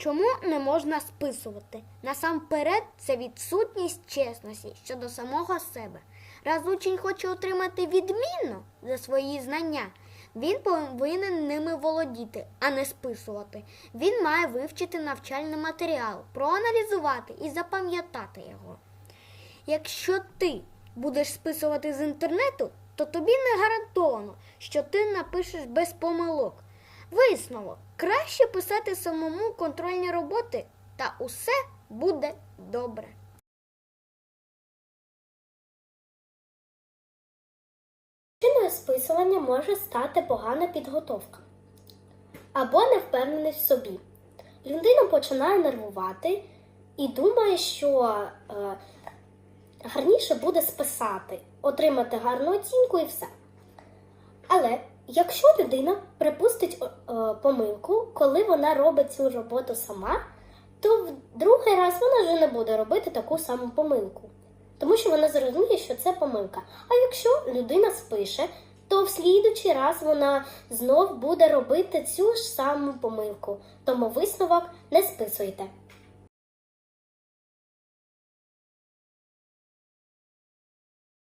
Чому не можна списувати? Насамперед, це відсутність чесності щодо самого себе. Раз учень хоче отримати відмінно за свої знання, він повинен ними володіти, а не списувати. Він має вивчити навчальний матеріал, проаналізувати і запам'ятати його. Якщо ти будеш списувати з інтернету, то тобі не гарантовано, що ти напишеш без помилок. Висновок краще писати самому контрольні роботи, та усе буде добре. Причиною списування може стати погана підготовка або невпевненість в собі. Людина починає нервувати і думає, що е, гарніше буде списати, отримати гарну оцінку і все. Але якщо людина припустить помилку, коли вона робить цю роботу сама, то в другий раз вона вже не буде робити таку саму помилку. Тому що вона зрозуміє, що це помилка. А якщо людина спише, то в слідучий раз вона знов буде робити цю ж саму помилку. Тому висновок не списуйте.